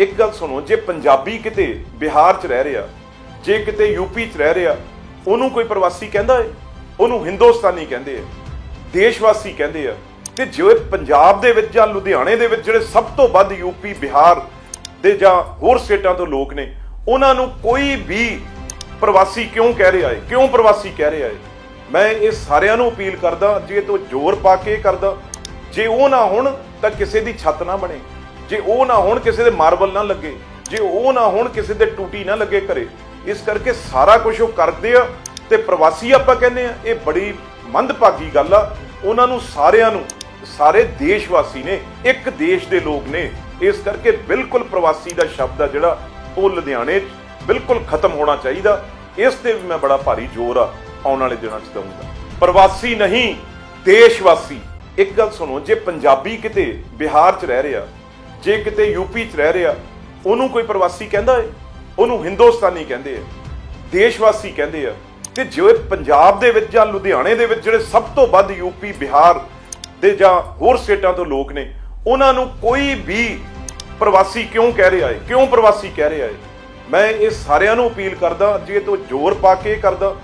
ਇੱਕ ਗੱਲ ਸੁਣੋ, ਜੇ ਪੰਜਾਬੀ ਕਿਤੇ ਬਿਹਾਰ 'ਚ ਰਹਿ ਰਿਹਾ, ਜੇ ਕਿਤੇ ਯੂਪੀ 'ਚ ਰਹਿ ਰਿਹਾ, ਉਹਨੂੰ ਕੋਈ ਪ੍ਰਵਾਸੀ ਕਹਿੰਦਾ ਏ? ਉਹਨੂੰ ਹਿੰਦੁਸਤਾਨੀ ਕਹਿੰਦੇ ਆ, ਦੇਸ਼ਵਾਸੀ ਕਹਿੰਦੇ ਆ। ਤੇ ਜੇ ਪੰਜਾਬ ਦੇ ਵਿੱਚ ਜਾਂ ਲੁਧਿਆਣੇ ਦੇ ਵਿੱਚ ਜਿਹੜੇ ਸਭ ਤੋਂ ਵੱਧ ਯੂਪੀ ਬਿਹਾਰ ਦੇ ਜਾਂ ਹੋਰ ਸਟੇਟਾਂ ਤੋਂ ਲੋਕ ਨੇ, ਉਹਨਾਂ ਨੂੰ ਕੋਈ ਵੀ ਪ੍ਰਵਾਸੀ ਕਿਉਂ ਕਹਿ ਰਿਹਾ ਏ? ਕਿਉਂ ਪ੍ਰਵਾਸੀ ਕਹਿ ਰਿਹਾ ਏ? ਮੈਂ ਇਹ ਸਾਰਿਆਂ ਨੂੰ ਅਪੀਲ ਕਰਦਾ, ਜੇ ਤੋਂ ਜ਼ੋਰ ਪਾ ਕੇ ਇਹ ਕਰਦਾ, ਜੇ ਉਹ ਨਾ ਹੋਣ, ਤਾਂ ਕਿਸੇ ਦੀ ਛੱਤ ਨਾ ਬਣੇ। ਜੇ ਉਹ ਨਾ ਹੋਣ ਕਿਸੇ ਦੇ ਮਾਰਬਲ ਨਾ ਲੱਗੇ, ਜੇ ਉਹ ਨਾ ਹੋਣ ਕਿਸੇ ਦੇ ਟੂਟੀ ਨਾ ਲੱਗੇ ਘਰੇ, ਇਸ ਕਰਕੇ ਸਾਰਾ ਕੁਝ ਉਹ ਕਰਦੇ ਆ ਤੇ ਪ੍ਰਵਾਸੀ ਆਪਾਂ ਕਹਿੰਦੇ ਆ, ਇਹ ਬੜੀ ਮੰਦਭਾਗੀ ਗੱਲ ਆ। ਉਹਨਾਂ ਨੂੰ ਸਾਰਿਆਂ ਨੂੰ, ਸਾਰੇ ਦੇਸ਼ ਵਾਸੀ ਨੇ, ਇੱਕ ਦੇਸ਼ ਦੇ ਲੋਕ ਨੇ, ਇਸ ਕਰਕੇ ਬਿਲਕੁਲ ਪ੍ਰਵਾਸੀ ਦਾ ਸ਼ਬਦ ਆ ਜਿਹੜਾ ਉਹ ਲੁਧਿਆਣੇ 'ਚ ਬਿਲਕੁਲ ਖਤਮ ਹੋਣਾ ਚਾਹੀਦਾ। ਇਸ ਤੇ ਵੀ ਮੈਂ ਬੜਾ ਭਾਰੀ ਜ਼ੋਰ ਆ, ਆਉਣ ਵਾਲੇ ਦਿਨਾਂ 'ਚ ਦਊਂਗਾ। ਪ੍ਰਵਾਸੀ ਨਹੀਂ, ਦੇਸ਼ਵਾਸੀ। ਇੱਕ ਗੱਲ ਸੁਣੋ, ਜੇ ਪੰਜਾਬੀ ਕਿਤੇ ਬਿਹਾਰ 'ਚ ਰਹਿ ਰਿਹਾ ਜੇ ਕਿਤੇ ਯੂਪੀ 'ਚ ਰਹਿ ਰਿਹਾ, ਉਹਨੂੰ ਕੋਈ ਪ੍ਰਵਾਸੀ ਕਹਿੰਦਾ ਏ? ਉਹਨੂੰ ਹਿੰਦੁਸਤਾਨੀ ਕਹਿੰਦੇ ਆ, ਦੇਸ਼ਵਾਸੀ ਕਹਿੰਦੇ ਆ। ਤੇ ਜੇ ਪੰਜਾਬ ਦੇ ਵਿੱਚ ਜਾਂ ਲੁਧਿਆਣੇ ਦੇ ਵਿੱਚ ਜਿਹੜੇ ਸਭ ਤੋਂ ਵੱਧ ਯੂਪੀ ਬਿਹਾਰ ਦੇ ਜਾਂ ਹੋਰ ਸਟੇਟਾਂ ਤੋਂ ਲੋਕ ਨੇ, ਉਹਨਾਂ ਨੂੰ ਕੋਈ ਵੀ ਪ੍ਰਵਾਸੀ ਕਿਉਂ ਕਹਿ ਰਿਹਾ ਏ? ਕਿਉਂ ਪ੍ਰਵਾਸੀ ਕਹਿ ਰਿਹਾ ਏ? ਮੈਂ ਇਹ ਸਾਰਿਆਂ ਨੂੰ ਅਪੀਲ ਕਰਦਾ, ਜੇ ਤੋਂ ਜ਼ੋਰ ਪਾ ਕੇ ਇਹ ਕਰਦਾ,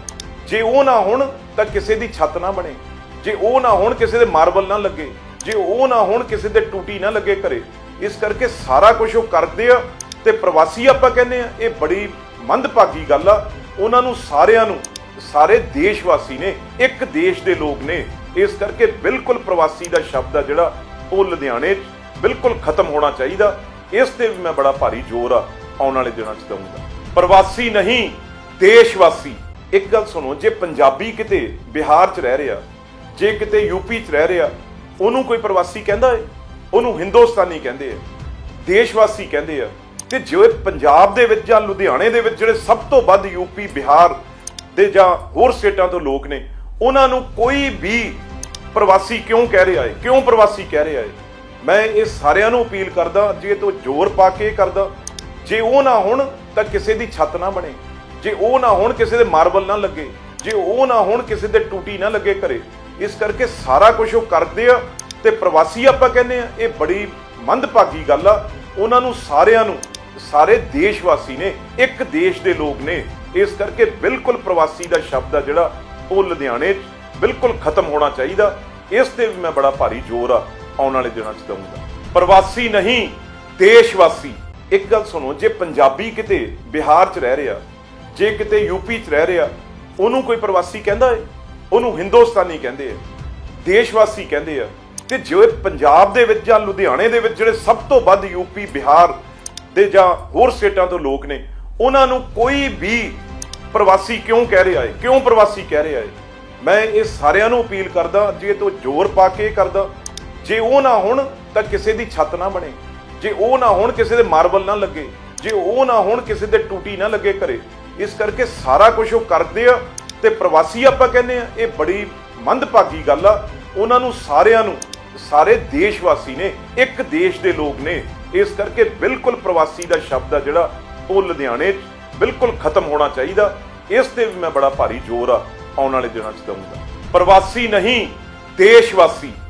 ਜੇ ਉਹ ਨਾ ਹੋਣ, ਤਾਂ ਕਿਸੇ ਦੀ ਛੱਤ ਨਾ ਬਣੇ। ਜੇ ਉਹ ਨਾ ਹੋਣ, ਕਿਸੇ ਦੇ ਮਾਰਬਲ ਨਾ ਲੱਗੇ। ਜੇ ਉਹ ਨਾ ਹੋਣ, ਕਿਸੇ ਦੇ ਟੂਟੀ ਨਾ ਲੱਗੇ ਘਰੇ। ਇਸ ਕਰਕੇ ਸਾਰਾ ਕੁਝ ਉਹ ਕਰਦੇ ਆ ਤੇ ਪ੍ਰਵਾਸੀ ਆਪਾਂ ਕਹਿੰਦੇ ਆ, ਇਹ ਬੜੀ ਮੰਦਭਾਗੀ ਗੱਲ ਆ। ਉਹਨਾਂ ਨੂੰ ਸਾਰਿਆਂ ਨੂੰ, ਸਾਰੇ ਦੇਸ਼ ਵਾਸੀ ਨੇ, ਇੱਕ ਦੇਸ਼ ਦੇ ਲੋਕ ਨੇ, ਇਸ ਕਰਕੇ ਬਿਲਕੁਲ ਪ੍ਰਵਾਸੀ ਦਾ ਸ਼ਬਦ ਆ ਜਿਹੜਾ ਉਹ ਲੁਧਿਆਣੇ 'ਚ ਬਿਲਕੁਲ ਖਤਮ ਹੋਣਾ ਚਾਹੀਦਾ। ਇਸ ਤੇ ਵੀ ਮੈਂ ਬੜਾ ਭਾਰੀ ਜ਼ੋਰ ਆ, ਆਉਣ ਵਾਲੇ ਦਿਨਾਂ 'ਚ ਦਊਂਗਾ। ਪ੍ਰਵਾਸੀ ਨਹੀਂ ਦੇਸ਼ ਵਾਸੀ ਇੱਕ ਗੱਲ ਸੁਣੋ, ਜੇ ਪੰਜਾਬੀ ਕਿਤੇ ਬਿਹਾਰ 'ਚ ਰਹਿ ਰਿਹਾ, ਜੇ ਕਿਤੇ ਯੂਪੀ 'ਚ ਰਹਿ ਰਿਹਾ, ਉਹਨੂੰ ਕੋਈ ਪ੍ਰਵਾਸੀ ਕਹਿੰਦਾ ਏ? ਉਹਨੂੰ ਹਿੰਦੁਸਤਾਨੀ ਕਹਿੰਦੇ ਆ, ਦੇਸ਼ਵਾਸੀ ਕਹਿੰਦੇ ਆ। ਤੇ ਜੇ ਪੰਜਾਬ ਦੇ ਵਿੱਚ ਜਾਂ ਲੁਧਿਆਣੇ ਦੇ ਵਿੱਚ ਜਿਹੜੇ ਸਭ ਤੋਂ ਵੱਧ ਯੂਪੀ ਬਿਹਾਰ ਦੇ ਜਾਂ ਹੋਰ ਸਟੇਟਾਂ ਤੋਂ ਲੋਕ ਨੇ, ਉਹਨਾਂ ਨੂੰ ਕੋਈ ਵੀ ਪ੍ਰਵਾਸੀ ਕਿਉਂ ਕਹਿ ਰਿਹਾ ਏ ਕਿਉਂ ਪ੍ਰਵਾਸੀ ਕਹਿ ਰਿਹਾ ਏ ਮੈਂ ਇਹ ਸਾਰਿਆਂ ਨੂੰ ਅਪੀਲ ਕਰਦਾ, ਜੇ ਤੋਂ ਜ਼ੋਰ ਪਾ ਕੇ ਇਹ ਕਰਦਾ, ਜੇ ਉਹ ਨਾ ਹੋਣ, ਤਾਂ ਕਿਸੇ ਦੀ ਛੱਤ ਨਾ ਬਣੇ। ਜੇ ਉਹ ਨਾ ਹੋਣ, ਕਿਸੇ ਦੇ ਮਾਰਬਲ ਨਾ ਲੱਗੇ। ਜੇ ਉਹ ਨਾ ਹੋਣ, ਕਿਸੇ ਦੇ ਟੂਟੀ ਨਾ ਲੱਗੇ ਘਰੇ। ਇਸ ਕਰਕੇ ਸਾਰਾ ਕੁਝ ਉਹ ਕਰਦੇ ਆ ਤੇ ਪ੍ਰਵਾਸੀ ਆਪਾਂ ਕਹਿੰਦੇ ਆ, ਇਹ ਬੜੀ ਮੰਦਭਾਗੀ ਗੱਲ ਆ। ਉਹਨਾਂ ਨੂੰ ਸਾਰਿਆਂ ਨੂੰ, ਸਾਰੇ ਦੇਸ਼ਵਾਸੀ ਨੇ, ਇੱਕ ਦੇਸ਼ ਦੇ ਲੋਕ ਨੇ, ਇਸ ਕਰਕੇ ਬਿਲਕੁਲ ਪ੍ਰਵਾਸੀ ਦਾ ਸ਼ਬਦ ਆ ਜਿਹੜਾ ਉਹ ਲੁਧਿਆਣੇ 'ਚ ਬਿਲਕੁਲ ਖਤਮ ਹੋਣਾ ਚਾਹੀਦਾ। ਇਸ ਤੇ ਵੀ ਮੈਂ ਬੜਾ ਭਾਰੀ ਜ਼ੋਰ ਆ, ਆਉਣ ਵਾਲੇ ਦਿਨਾਂ 'ਚ ਦਊਂਗਾ। ਪ੍ਰਵਾਸੀ ਨਹੀਂ, ਦੇਸ਼ਵਾਸੀ। ਇੱਕ ਗੱਲ ਸੁਣੋ, ਜੇ ਪੰਜਾਬੀ ਕਿਤੇ ਬਿਹਾਰ 'ਚ ਰਹਿ ਰਿਹਾ, ਜੇ ਕਿਤੇ ਯੂਪੀ 'ਚ ਰਹਿ ਰਿਹਾ, ਉਹਨੂੰ ਕੋਈ ਪ੍ਰਵਾਸੀ ਕਹਿੰਦਾ ਏ? ਉਹਨੂੰ ਹਿੰਦੁਸਤਾਨੀ ਕਹਿੰਦੇ ਆ। ਦੇਸ਼ਵਾਸੀ ਕਹਿੰਦੇ ਆ। ਤੇ ਜੇ ਪੰਜਾਬ ਦੇ ਵਿੱਚ ਜਾਂ ਲੁਧਿਆਣੇ ਦੇ ਵਿੱਚ ਜਿਹੜੇ ਸਭ ਤੋਂ ਵੱਧ ਯੂਪੀ ਬਿਹਾਰ ਦੇ ਜਾਂ ਹੋਰ ਸਟੇਟਾਂ ਤੋਂ ਲੋਕ ਨੇ, ਉਹਨਾਂ ਨੂੰ ਕੋਈ ਵੀ ਪ੍ਰਵਾਸੀ ਕਿਉਂ ਕਹਿ ਰਿਹਾ ਏ ਕਿਉਂ ਪ੍ਰਵਾਸੀ ਕਹਿ ਰਿਹਾ ਹੈ? ਮੈਂ ਇਹ ਸਾਰਿਆਂ ਨੂੰ ਅਪੀਲ ਕਰਦਾ, ਜੇ ਤੋਂ ਜ਼ੋਰ ਪਾ ਕੇ ਇਹ ਕਰਦਾ, ਜੇ ਉਹ ਨਾ ਹੋਣ, ਤਾਂ ਕਿਸੇ ਦੀ ਛੱਤ ਨਾ ਬਣੇ। ਜੇ ਉਹ ਨਾ ਹੋਣ, ਕਿਸੇ ਦੇ ਮਾਰਬਲ ਨਾ ਲੱਗੇ। ਜੇ ਉਹ ਨਾ ਹੋਣ, ਕਿਸੇ ਦੇ ਟੂਟੀ ਨਾ ਲੱਗੇ ਘਰੇ। ਇਸ ਕਰਕੇ ਸਾਰਾ ਕੁਝ ਉਹ ਕਰਦੇ ਆ ਤੇ ਪ੍ਰਵਾਸੀ ਆਪਾਂ ਕਹਿੰਦੇ ਆ, ਇਹ ਬੜੀ ਮੰਦਭਾਗੀ ਗੱਲ ਆ। ਉਹਨਾਂ ਨੂੰ ਸਾਰਿਆਂ ਨੂੰ ਸਾਰੇ ਦੇਸ਼ ਵਾਸੀ ਨੇ, ਇੱਕ ਦੇਸ਼ ਦੇ ਲੋਕ ਨੇ, ਇਸ ਕਰਕੇ ਬਿਲਕੁਲ ਪ੍ਰਵਾਸੀ ਦਾ ਸ਼ਬਦ ਆ ਜਿਹੜਾ ਉਹ ਲੁਧਿਆਣੇ ਬਿਲਕੁਲ ਖਤਮ ਹੋਣਾ ਚਾਹੀਦਾ। ਇਸ ਤੇ ਵੀ ਮੈਂ ਬੜਾ ਭਾਰੀ ਜ਼ੋਰ ਆ ਆਉਣ ਵਾਲੇ ਦਿਨਾਂ 'ਚ ਦਊਂਗਾ। ਪ੍ਰਵਾਸੀ ਨਹੀਂ, ਦੇਸ਼ਵਾਸੀ।